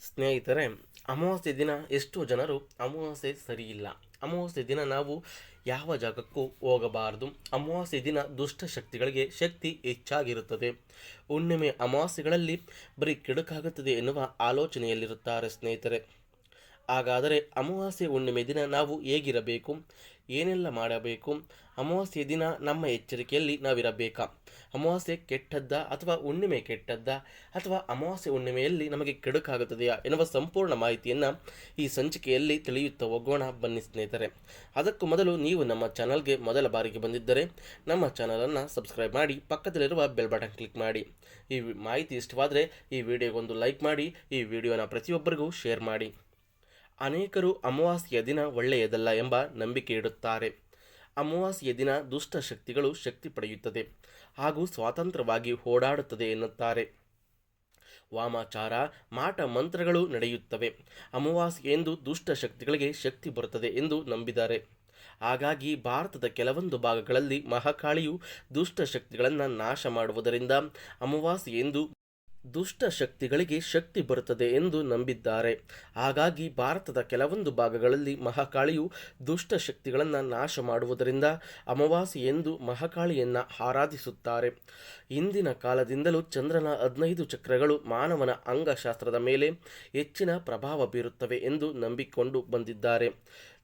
ಸ್ನೇಹಿತರೆ, ಅಮಾವಾಸ್ಯೆ ದಿನ ಎಷ್ಟೋ ಜನರು ಅಮಾವಾಸ್ಯೆ ಸರಿಯಿಲ್ಲ. ಅಮಾವಾಸ್ಯೆ ದಿನ ನಾವು ಯಾವ ಜಾಗಕ್ಕೂ ಹೋಗಬಾರದು. ಅಮಾವಾಸ್ಯೆ ದಿನ ದುಷ್ಟ ಶಕ್ತಿಗಳಿಗೆ ಶಕ್ತಿ ಹೆಚ್ಚಾಗಿರುತ್ತದೆ. ಹುಣ್ಣಿಮೆ ಅಮಾವಾಸ್ಯೆಗಳಲ್ಲಿ ಬರೀ ಕೆಡುಕಾಗುತ್ತದೆ ಎನ್ನುವ ಆಲೋಚನೆಯಲ್ಲಿರುತ್ತಾರೆ ಸ್ನೇಹಿತರೆ. ಹಾಗಾದರೆ ಅಮಾವಾಸ್ಯೆ ಹುಣ್ಣಿಮೆ ದಿನ ನಾವು ಹೇಗಿರಬೇಕು? ಏನೆಲ್ಲ ಮಾಡಬೇಕು? ಅಮಾವಾಸ್ಯೆ ದಿನ ನಮ್ಮ ಎಚ್ಚರಿಕೆಯಲ್ಲಿ ನಾವಿರಬೇಕಾ? ಅಮಾವಾಸ್ಯೆ ಕೆಟ್ಟದ್ದ ಅಥವಾ ಹುಣ್ಣಿಮೆ ಕೆಟ್ಟದ್ದ? ಅಥವಾ ಅಮಾವಾಸ್ಯೆ ಹುಣ್ಣಿಮೆಯಲ್ಲಿ ನಮಗೆ ಕೆಡುಕಾಗುತ್ತದೆಯಾ ಎನ್ನುವ ಸಂಪೂರ್ಣ ಮಾಹಿತಿಯನ್ನು ಈ ಸಂಚಿಕೆಯಲ್ಲಿ ತಿಳಿಯುತ್ತಾ ಹೋಗೋಣ. ಬನ್ನಿ ಸ್ನೇಹಿತರೆ, ಅದಕ್ಕೂ ಮೊದಲು ನೀವು ನಮ್ಮ ಚಾನಲ್ಗೆ ಮೊದಲ ಬಾರಿಗೆ ಬಂದಿದ್ದರೆ ನಮ್ಮ ಚಾನಲನ್ನು ಸಬ್ಸ್ಕ್ರೈಬ್ ಮಾಡಿ, ಪಕ್ಕದಲ್ಲಿರುವ ಬೆಲ್ ಬಟನ್ ಕ್ಲಿಕ್ ಮಾಡಿ. ಈ ಮಾಹಿತಿ ಇಷ್ಟವಾದರೆ ಈ ವಿಡಿಯೋಗೊಂದು ಲೈಕ್ ಮಾಡಿ, ಈ ವಿಡಿಯೋನ ಪ್ರತಿಯೊಬ್ಬರಿಗೂ ಶೇರ್ ಮಾಡಿ. ಅನೇಕರು ಅಮಾವಾಸ್ಯೆಯ ದಿನ ಒಳ್ಳೆಯದಲ್ಲ ಎಂಬ ನಂಬಿಕೆ ಇಡುತ್ತಾರೆ. ಅಮಾವಾಸ್ಯ ದಿನ ದುಷ್ಟ ಶಕ್ತಿಗಳು ಶಕ್ತಿ ಪಡೆಯುತ್ತದೆ ಹಾಗೂ ಸ್ವಾತಂತ್ರ್ಯವಾಗಿ ಓಡಾಡುತ್ತದೆ ಎನ್ನುತ್ತಾರೆ. ವಾಮಾಚಾರ, ಮಾಟ ಮಂತ್ರಗಳು ನಡೆಯುತ್ತವೆ. ಅಮಾವಾಸ್ಯೆಯೆಂದು ದುಷ್ಟ ಶಕ್ತಿಗಳಿಗೆ ಶಕ್ತಿ ಬರುತ್ತದೆ ಎಂದು ನಂಬಿದ್ದಾರೆ. ಹಾಗಾಗಿ ಭಾರತದ ಕೆಲವೊಂದು ಭಾಗಗಳಲ್ಲಿ ಮಹಾಕಾಳಿಯು ದುಷ್ಟ ಶಕ್ತಿಗಳನ್ನು ನಾಶ ಮಾಡುವುದರಿಂದ ಅಮಾವಾಸ್ಯೆಯೆಂದು ದುಷ್ಟ ಶಕ್ತಿಗಳಿಗೆ ಶಕ್ತಿ ಬರುತ್ತದೆ ಎಂದು ನಂಬಿದ್ದಾರೆ. ಹಾಗಾಗಿ ಭಾರತದ ಕೆಲವೊಂದು ಭಾಗಗಳಲ್ಲಿ ಮಹಾಕಾಳಿಯು ದುಷ್ಟ ಶಕ್ತಿಗಳನ್ನು ನಾಶ ಮಾಡುವುದರಿಂದ ಅಮಾವಾಸ್ಯೆ ಎಂದು ಮಹಾಕಾಳಿಯನ್ನು ಆರಾಧಿಸುತ್ತಾರೆ. ಇಂದಿನ ಕಾಲದಿಂದಲೂ ಚಂದ್ರನ ಹದಿನೈದು ಚಕ್ರಗಳು ಮಾನವನ ಅಂಗಶಾಸ್ತ್ರದ ಮೇಲೆ ಹೆಚ್ಚಿನ ಪ್ರಭಾವ ಬೀರುತ್ತವೆ ಎಂದು ನಂಬಿಕೊಂಡು ಬಂದಿದ್ದಾರೆ.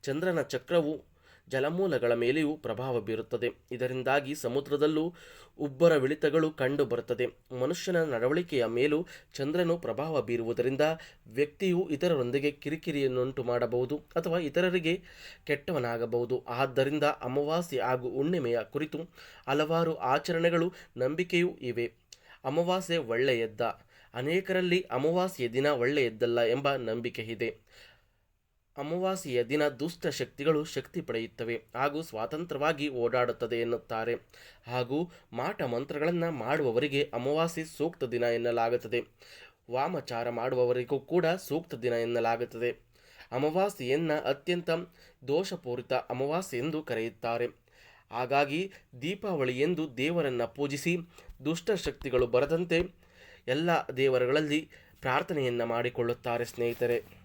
ಚಂದ್ರನ ಚಕ್ರವು ಜಲಮೂಲಗಳ ಮೇಲೆಯೂ ಪ್ರಭಾವ ಬೀರುತ್ತದೆ. ಇದರಿಂದಾಗಿ ಸಮುದ್ರದಲ್ಲೂ ಉಬ್ಬರವಿಳಿತಗಳು ಕಂಡುಬರುತ್ತದೆ ಮನುಷ್ಯನ ನಡವಳಿಕೆಯ ಮೇಲೂ ಚಂದ್ರನು ಪ್ರಭಾವ ಬೀರುವುದರಿಂದ ವ್ಯಕ್ತಿಯು ಇತರರೊಂದಿಗೆ ಕಿರಿಕಿರಿಯನ್ನುಂಟು ಮಾಡಬಹುದು ಅಥವಾ ಇತರರಿಗೆ ಕೆಟ್ಟವನಾಗಬಹುದು. ಆದ್ದರಿಂದ ಅಮಾವಾಸ್ಯೆ ಹಾಗೂ ಹುಣ್ಣಿಮೆಯ ಕುರಿತು ಹಲವಾರು ಆಚರಣೆಗಳು ನಂಬಿಕೆಯೂ ಇವೆ. ಅಮಾವಾಸ್ಯೆ ಒಳ್ಳೆಯದ್ದ. ಅನೇಕರಲ್ಲಿ ಅಮಾವಾಸ್ಯೆ ದಿನ ಒಳ್ಳೆಯದ್ದಲ್ಲ ಎಂಬ ನಂಬಿಕೆ ಇದೆ ಅಮಾವಾಸ್ಯೆಯ ದಿನ ದುಷ್ಟ ಶಕ್ತಿಗಳು ಶಕ್ತಿ ಪಡೆಯುತ್ತವೆ ಹಾಗೂ ಸ್ವಾತಂತ್ರ್ಯವಾಗಿ ಓಡಾಡುತ್ತದೆ ಎನ್ನುತ್ತಾರೆ. ಹಾಗೂ ಮಾಟ ಮಂತ್ರಗಳನ್ನು ಮಾಡುವವರಿಗೆ ಅಮಾವಾಸ್ಯೆ ಸೂಕ್ತ ದಿನ ಎನ್ನಲಾಗುತ್ತದೆ. ವಾಮಚಾರ ಮಾಡುವವರಿಗೂ ಕೂಡ ಸೂಕ್ತ ದಿನ ಎನ್ನಲಾಗುತ್ತದೆ. ಅಮಾವಾಸ್ಯೆಯನ್ನು ಅತ್ಯಂತ ದೋಷಪೂರಿತ ಅಮಾವಾಸ್ಯೆ ಎಂದು ಕರೆಯುತ್ತಾರೆ. ಹಾಗಾಗಿ ದೀಪಾವಳಿ ಎಂದು ದೇವರನ್ನು ಪೂಜಿಸಿ ದುಷ್ಟ ಶಕ್ತಿಗಳು ಬರದಂತೆ ಎಲ್ಲ ದೇವರುಗಳಲ್ಲಿ ಪ್ರಾರ್ಥನೆಯನ್ನು ಮಾಡಿಕೊಳ್ಳುತ್ತಾರೆ ಸ್ನೇಹಿತರೆ.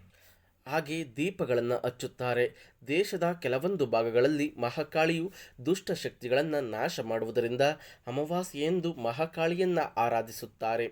ಹಾಗೆ ದೀಪಗಳನ್ನು ಹಚ್ಚುತ್ತಾರೆ. ದೇಶದ ಕೆಲವೊಂದು ಭಾಗಗಳಲ್ಲಿ ಮಹಾಕಾಳಿಯು ದುಷ್ಟ ಶಕ್ತಿಗಳನ್ನು ನಾಶ ಮಾಡುವುದರಿಂದ ಅಮಾವಾಸ್ಯೆಯೆಂದು ಮಹಾಕಾಳಿಯನ್ನು ಆರಾಧಿಸುತ್ತಾರೆ.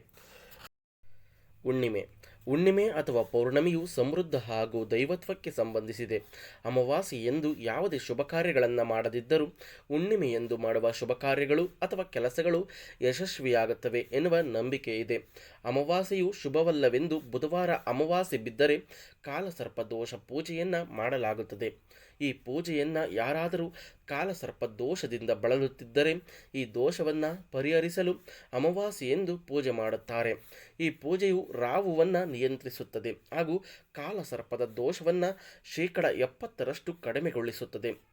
ಹುಣ್ಣಿಮೆ. ಹುಣ್ಣಿಮೆ ಅಥವಾ ಪೌರ್ಣಮಿಯು ಸಮೃದ್ಧ ಹಾಗೂ ದೈವತ್ವಕ್ಕೆ ಸಂಬಂಧಿಸಿದೆ. ಅಮಾವಾಸ್ಯೆ ಎಂದು ಯಾವುದೇ ಶುಭ ಕಾರ್ಯಗಳನ್ನು ಮಾಡದಿದ್ದರೂ ಹುಣ್ಣಿಮೆ ಎಂದು ಮಾಡುವ ಶುಭ ಕಾರ್ಯಗಳು ಅಥವಾ ಕೆಲಸಗಳು ಯಶಸ್ವಿಯಾಗುತ್ತವೆ ಎನ್ನುವ ನಂಬಿಕೆ ಇದೆ. ಅಮಾವಾಸ್ಯೆಯು ಶುಭವಲ್ಲವೆಂದು ಬುಧವಾರ ಅಮಾವಾಸ್ಯೆ ಬಿದ್ದರೆ ಕಾಲಸರ್ಪ ದೋಷ ಪೂಜೆಯನ್ನು ಮಾಡಲಾಗುತ್ತದೆ. ಈ ಪೂಜೆಯನ್ನು ಯಾರಾದರೂ ಕಾಲಸರ್ಪ ದೋಷದಿಂದ ಬಳಲುತ್ತಿದ್ದರೆ ಈ ದೋಷವನ್ನು ಪರಿಹರಿಸಲು ಅಮಾವಾಸ್ಯೆ ಎಂದು ಪೂಜೆ ಮಾಡುತ್ತಾರೆ. ಈ ಪೂಜೆಯು ರಾವುವನ್ನು ನಿಯಂತ್ರಿಸುತ್ತದೆ ಹಾಗೂ ಕಾಲಸರ್ಪದ ದೋಷವನ್ನು ಶೇಕಡ ಎಪ್ಪತ್ತರಷ್ಟು ಕಡಿಮೆಗೊಳಿಸುತ್ತದೆ.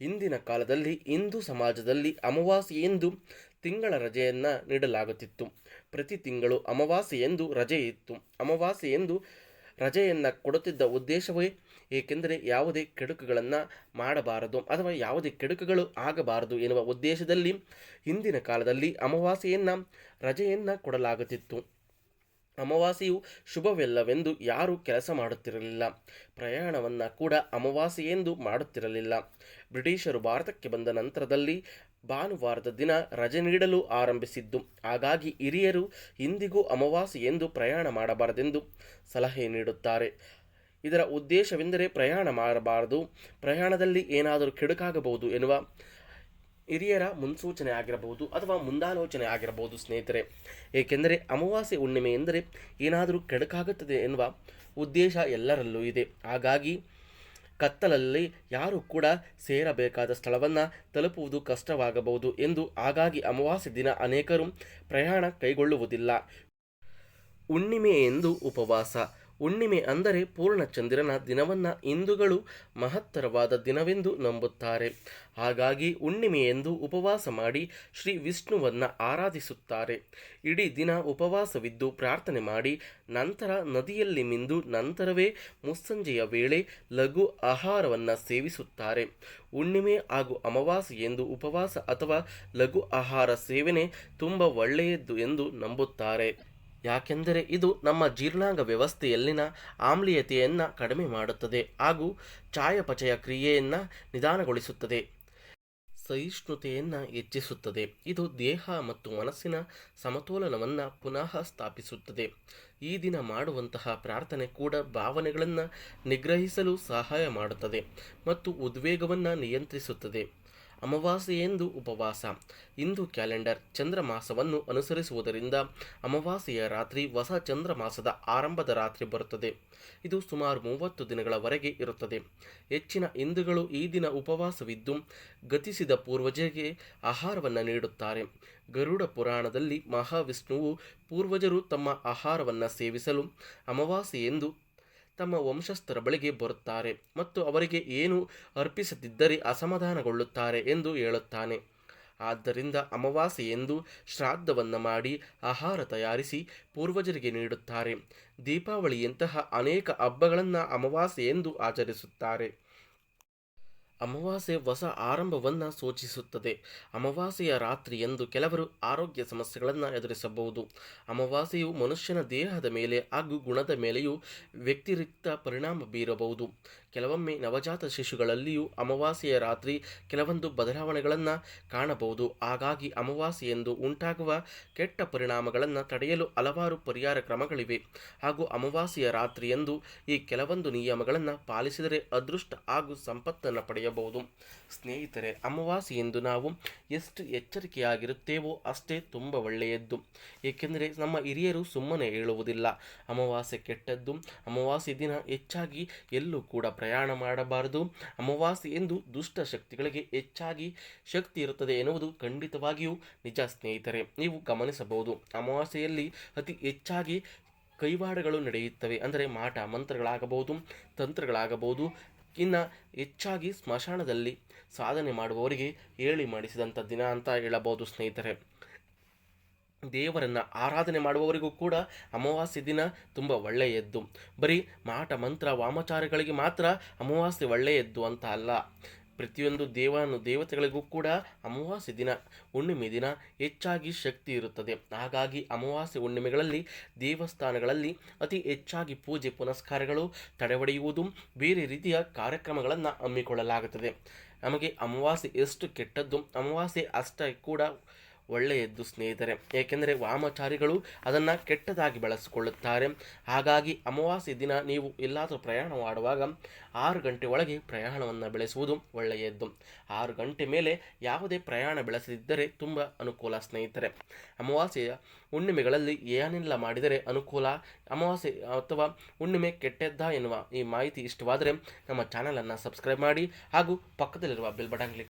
ಇಂದಿನ ಕಾಲದಲ್ಲಿ ಹಿಂದೂ ಸಮಾಜದಲ್ಲಿ ಅಮಾವಾಸ್ಯೆ ಎಂದು ತಿಂಗಳ ರಜೆಯನ್ನು ನೀಡಲಾಗುತ್ತಿತ್ತು. ಪ್ರತಿ ತಿಂಗಳು ಅಮಾವಾಸ್ಯೆ ಎಂದು ರಜೆ ಇತ್ತು. ಅಮಾವಾಸ್ಯೆ ಎಂದು ರಜೆಯನ್ನು ಕೊಡುತ್ತಿದ್ದ ಉದ್ದೇಶವೇ ಏಕೆಂದರೆ ಯಾವುದೇ ಕೆಡುಕುಗಳನ್ನು ಮಾಡಬಾರದು ಅಥವಾ ಯಾವುದೇ ಕೆಡುಕುಗಳು ಆಗಬಾರದು ಎನ್ನುವ ಉದ್ದೇಶದಲ್ಲಿ ಹಿಂದಿನ ಕಾಲದಲ್ಲಿ ಅಮಾವಾಸ್ಯೆಯನ್ನು ರಜೆಯನ್ನು ಕೊಡಲಾಗುತ್ತಿತ್ತು. ಅಮಾವಾಸ್ಯೆಯು ಶುಭವಿಲ್ಲವೆಂದು ಯಾರೂ ಕೆಲಸ ಮಾಡುತ್ತಿರಲಿಲ್ಲ. ಪ್ರಯಾಣವನ್ನು ಕೂಡ ಅಮಾವಾಸ್ಯೆಯೆಂದು ಮಾಡುತ್ತಿರಲಿಲ್ಲ. ಬ್ರಿಟಿಷರು ಭಾರತಕ್ಕೆ ಬಂದ ನಂತರದಲ್ಲಿ ಭಾನುವಾರದ ದಿನ ರಜೆ ನೀಡಲು ಆರಂಭಿಸಿದ್ದು. ಹಾಗಾಗಿ ಹಿರಿಯರು ಇಂದಿಗೂ ಅಮಾವಾಸ್ಯೆಯೆಂದು ಪ್ರಯಾಣ ಮಾಡಬಾರದೆಂದು ಸಲಹೆ ನೀಡುತ್ತಾರೆ. ಇದರ ಉದ್ದೇಶವೆಂದರೆ ಪ್ರಯಾಣ ಮಾಡಬಾರದು. ಪ್ರಯಾಣದಲ್ಲಿ ಏನಾದರೂ ಕೆಡುಕಾಗಬಹುದು ಎನ್ನುವ ಹಿರಿಯರ ಮುನ್ಸೂಚನೆ ಆಗಿರಬಹುದು ಅಥವಾ ಮುಂದಾಲೋಚನೆ ಆಗಿರಬಹುದು, ಸ್ನೇಹಿತರೆ. ಏಕೆಂದರೆ ಅಮಾವಾಸ್ಯೆ ಹುಣ್ಣಿಮೆ ಎಂದರೆ ಏನಾದರೂ ಕೆಡಕಾಗುತ್ತದೆ ಎನ್ನುವ ಉದ್ದೇಶ ಎಲ್ಲರಲ್ಲೂ ಇದೆ. ಹಾಗಾಗಿ ಕತ್ತಲಲ್ಲಿ ಯಾರು ಕೂಡ ಸೇರಬೇಕಾದ ಸ್ಥಳವನ್ನು ತಲುಪುವುದು ಕಷ್ಟವಾಗಬಹುದು ಎಂದು ಹಾಗಾಗಿ ಅಮಾವಾಸ್ಯ ದಿನ ಅನೇಕರು ಪ್ರಯಾಣ ಕೈಗೊಳ್ಳುವುದಿಲ್ಲ. ಹುಣ್ಣಿಮೆ ಎಂದು ಉಪವಾಸ. ಹುಣ್ಣಿಮೆ ಅಂದರೆ ಪೂರ್ಣಚಂದ್ರನ ದಿನವನ್ನು ಹಿಂದೂಗಳು ಮಹತ್ತರವಾದ ದಿನವೆಂದು ನಂಬುತ್ತಾರೆ. ಹಾಗಾಗಿ ಹುಣ್ಣಿಮೆಯೆಂದು ಉಪವಾಸ ಮಾಡಿ ಶ್ರೀ ವಿಷ್ಣುವನ್ನು ಆರಾಧಿಸುತ್ತಾರೆ. ಇಡೀ ದಿನ ಉಪವಾಸವಿದ್ದು ಪ್ರಾರ್ಥನೆ ಮಾಡಿ ನಂತರ ನದಿಯಲ್ಲಿ ಮಿಂದು ನಂತರವೇ ಮುಸ್ಸಂಜೆಯ ವೇಳೆ ಲಘು ಆಹಾರವನ್ನು ಸೇವಿಸುತ್ತಾರೆ. ಹುಣ್ಣಿಮೆ ಹಾಗೂ ಅಮಾವಾಸ್ಯೆ ಎಂದು ಉಪವಾಸ ಅಥವಾ ಲಘು ಆಹಾರ ಸೇವನೆ ತುಂಬ ಒಳ್ಳೆಯದು ಎಂದು ನಂಬುತ್ತಾರೆ. ಯಾಕೆಂದರೆ ಇದು ನಮ್ಮ ಜೀರ್ಣಾಂಗ ವ್ಯವಸ್ಥೆಯಲ್ಲಿನ ಆಮ್ಲೀಯತೆಯನ್ನು ಕಡಿಮೆ ಮಾಡುತ್ತದೆ ಹಾಗೂ ಚಯಾಪಚಯ ಕ್ರಿಯೆಯನ್ನು ನಿಧಾನಗೊಳಿಸುತ್ತದೆ. ಸಹಿಷ್ಣುತೆಯನ್ನು ಹೆಚ್ಚಿಸುತ್ತದೆ. ಇದು ದೇಹ ಮತ್ತು ಮನಸ್ಸಿನ ಸಮತೋಲನವನ್ನು ಪುನಃ ಸ್ಥಾಪಿಸುತ್ತದೆ. ಈ ದಿನ ಮಾಡುವಂತಹ ಪ್ರಾರ್ಥನೆ ಕೂಡ ಭಾವನೆಗಳನ್ನು ನಿಗ್ರಹಿಸಲು ಸಹಾಯ ಮಾಡುತ್ತದೆ ಮತ್ತು ಉದ್ವೇಗವನ್ನು ನಿಯಂತ್ರಿಸುತ್ತದೆ. ಅಮಾವಾಸ್ಯೆಯೆಂದು ಉಪವಾಸ. ಹಿಂದೂ ಕ್ಯಾಲೆಂಡರ್ ಚಂದ್ರಮಾಸವನ್ನು ಅನುಸರಿಸುವುದರಿಂದ ಅಮಾವಾಸ್ಯೆಯ ರಾತ್ರಿ ಹೊಸ ಚಂದ್ರಮಾಸದ ಆರಂಭದ ರಾತ್ರಿ ಬರುತ್ತದೆ. ಇದು ಸುಮಾರು ಮೂವತ್ತು ದಿನಗಳವರೆಗೆ ಇರುತ್ತದೆ. ಹೆಚ್ಚಿನ ಹಿಂದೂಗಳು ಈ ದಿನ ಉಪವಾಸವಿದ್ದು ಗತಿಸಿದ ಪೂರ್ವಜರಿಗೆ ಆಹಾರವನ್ನು ನೀಡುತ್ತಾರೆ. ಗರುಡ ಪುರಾಣದಲ್ಲಿ ಮಹಾವಿಷ್ಣುವು ಪೂರ್ವಜರು ತಮ್ಮ ಆಹಾರವನ್ನು ಸೇವಿಸಲು ಅಮಾವಾಸ್ಯೆಯೆಂದು ತಮ್ಮ ವಂಶಸ್ಥರ ಬಳಿಗೆ ಬರುತ್ತಾರೆ ಮತ್ತು ಅವರಿಗೆ ಏನು ಅರ್ಪಿಸದಿದ್ದರೆ ಅಸಮಾಧಾನಗೊಳ್ಳುತ್ತಾರೆ ಎಂದು ಹೇಳುತ್ತಾನೆ. ಆದ್ದರಿಂದ ಅಮಾವಾಸ್ಯೆಯೆಂದು ಶ್ರಾದ್ದವನ್ನು ಮಾಡಿ ಆಹಾರ ತಯಾರಿಸಿ ಪೂರ್ವಜರಿಗೆ ನೀಡುತ್ತಾರೆ. ದೀಪಾವಳಿಯಂತಹ ಅನೇಕ ಹಬ್ಬಗಳನ್ನು ಅಮಾವಾಸ್ಯೆಯೆಂದು ಆಚರಿಸುತ್ತಾರೆ. ಅಮಾವಾಸ್ಯೆ ಹೊಸ ಆರಂಭವನ್ನು ಸೂಚಿಸುತ್ತದೆ. ಅಮಾವಾಸ್ಯೆಯ ರಾತ್ರಿಯಂದು ಕೆಲವರು ಆರೋಗ್ಯ ಸಮಸ್ಯೆಗಳನ್ನು ಎದುರಿಸಬಹುದು. ಅಮಾವಾಸ್ಯೆಯು ಮನುಷ್ಯನ ದೇಹದ ಮೇಲೆ ಹಾಗೂ ಗುಣದ ಮೇಲೆಯೂ ವ್ಯತಿರಿಕ್ತ ಪರಿಣಾಮ ಬೀರಬಹುದು. ಕೆಲವೊಮ್ಮೆ ನವಜಾತ ಶಿಶುಗಳಲ್ಲಿಯೂ ಅಮಾವಾಸ್ಯೆಯ ರಾತ್ರಿ ಕೆಲವೊಂದು ಬದಲಾವಣೆಗಳನ್ನು ಕಾಣಬಹುದು. ಹಾಗಾಗಿ ಅಮಾವಾಸ್ಯೆಯೆಂದು ಉಂಟಾಗುವ ಕೆಟ್ಟ ಪರಿಣಾಮಗಳನ್ನು ತಡೆಯಲು ಹಲವಾರು ಪರಿಹಾರ ಕ್ರಮಗಳಿವೆ. ಹಾಗೂ ಅಮಾವಾಸ್ಯೆಯ ರಾತ್ರಿಯಂದು ಈ ಕೆಲವೊಂದು ನಿಯಮಗಳನ್ನು ಪಾಲಿಸಿದರೆ ಅದೃಷ್ಟ ಹಾಗೂ ಸಂಪತ್ತನ್ನು ಪಡೆಯಬಹುದು. ಸ್ನೇಹಿತರೆ, ಅಮಾವಾಸ್ಯೆಯೆಂದು ನಾವು ಎಷ್ಟು ಎಚ್ಚರಿಕೆಯಾಗಿರುತ್ತೇವೋ ಅಷ್ಟೇ ತುಂಬ ಒಳ್ಳೆಯದ್ದು. ಏಕೆಂದರೆ ನಮ್ಮ ಹಿರಿಯರು ಸುಮ್ಮನೆ ಹೇಳುವುದಿಲ್ಲ. ಅಮಾವಾಸ್ಯೆ ಕೆಟ್ಟದ್ದು, ಅಮಾವಾಸ್ಯೆ ದಿನ ಹೆಚ್ಚಾಗಿ ಎಲ್ಲೂ ಕೂಡ ಪ್ರಯಾಣ ಮಾಡಬಾರದು. ಅಮಾವಾಸ್ಯೆ ಎಂದು ದುಷ್ಟ ಶಕ್ತಿಗಳಿಗೆ ಹೆಚ್ಚಾಗಿ ಶಕ್ತಿ ಇರುತ್ತದೆ ಎನ್ನುವುದು ಖಂಡಿತವಾಗಿಯೂ ನಿಜ ಸ್ನೇಹಿತರೆ. ನೀವು ಗಮನಿಸಬಹುದು, ಅಮಾವಾಸ್ಯೆಯಲ್ಲಿ ಅತಿ ಹೆಚ್ಚಾಗಿ ಕೈವಾಡಗಳು ನಡೆಯುತ್ತವೆ. ಅಂದರೆ ಮಾಟ, ಮಂತ್ರಗಳಾಗಬಹುದು, ತಂತ್ರಗಳಾಗಬಹುದು ಇನ್ನು ಹೆಚ್ಚಾಗಿ ಸ್ಮಶಾನದಲ್ಲಿ ಸಾಧನೆ ಮಾಡುವವರಿಗೆ ಹೇಳಿ ಮಾಡಿಸಿದಂಥ ದಿನ ಅಂತ ಹೇಳಬಹುದು ಸ್ನೇಹಿತರೆ. ದೇವರನ್ನು ಆರಾಧನೆ ಮಾಡುವವರಿಗೂ ಕೂಡ ಅಮಾವಾಸ್ಯೆ ದಿನ ತುಂಬ ಒಳ್ಳೆಯದ್ದು. ಬರೀ ಮಾಟ, ಮಂತ್ರ, ವಾಮಾಚಾರಗಳಿಗೆ ಮಾತ್ರ ಅಮಾವಾಸ್ಯೆ ಒಳ್ಳೆಯದ್ದು ಅಂತ ಅಲ್ಲ. ಪ್ರತಿಯೊಂದು ದೇವನು ದೇವತೆಗಳಿಗೂ ಕೂಡ ಅಮಾವಾಸ್ಯ ದಿನ, ಹುಣ್ಣಿಮೆ ದಿನ ಹೆಚ್ಚಾಗಿ ಶಕ್ತಿ ಇರುತ್ತದೆ. ಹಾಗಾಗಿ ಅಮಾವಾಸ್ಯೆ ಹುಣ್ಣಿಮೆಗಳಲ್ಲಿ ದೇವಸ್ಥಾನಗಳಲ್ಲಿ ಅತಿ ಹೆಚ್ಚಾಗಿ ಪೂಜೆ ಪುನಸ್ಕಾರಗಳು ತಡೆವಡೆಯುವುದು ಬೇರೆ ರೀತಿಯ ಕಾರ್ಯಕ್ರಮಗಳನ್ನು ಹಮ್ಮಿಕೊಳ್ಳಲಾಗುತ್ತದೆ. ನಮಗೆ ಅಮಾವಾಸ್ಯೆ ಎಷ್ಟು ಕೆಟ್ಟದ್ದು, ಅಮಾವಾಸ್ಯೆ ಅಷ್ಟೇ ಕೂಡ ಒಳ್ಳೆಯದ್ದು ಸ್ನೇಹಿತರೆ. ಏಕೆಂದರೆ ವಾಮಚಾರಿಗಳು ಅದನ್ನು ಕೆಟ್ಟದಾಗಿ ಬಳಸಿಕೊಳ್ಳುತ್ತಾರೆ. ಹಾಗಾಗಿ ಅಮಾವಾಸ್ಯೆ ದಿನ ನೀವು ಎಲ್ಲಾದರೂ ಪ್ರಯಾಣ ಮಾಡುವಾಗ ಆರು ಗಂಟೆ ಒಳಗೆ ಪ್ರಯಾಣವನ್ನು ಬೆಳೆಸುವುದು ಒಳ್ಳೆಯದ್ದು. ಆರು ಗಂಟೆ ಮೇಲೆ ಯಾವುದೇ ಪ್ರಯಾಣ ಬೆಳೆಸದಿದ್ದರೆ ತುಂಬ ಅನುಕೂಲ ಸ್ನೇಹಿತರೆ. ಅಮಾವಾಸ್ಯೆಯ ಹುಣ್ಣಿಮೆಗಳಲ್ಲಿ ಏನೆಲ್ಲ ಮಾಡಿದರೆ ಅನುಕೂಲ? ಅಮಾವಾಸ್ಯೆ ಅಥವಾ ಹುಣ್ಣಿಮೆ ಕೆಟ್ಟದ್ದ ಎನ್ನುವ ಈ ಮಾಹಿತಿ ಇಷ್ಟವಾದರೆ ನಮ್ಮ ಚಾನಲನ್ನು ಸಬ್ಸ್ಕ್ರೈಬ್ ಮಾಡಿ ಹಾಗೂ ಪಕ್ಕದಲ್ಲಿರುವ ಬೆಲ್ ಬಟನ್ ಕ್ಲಿಕ್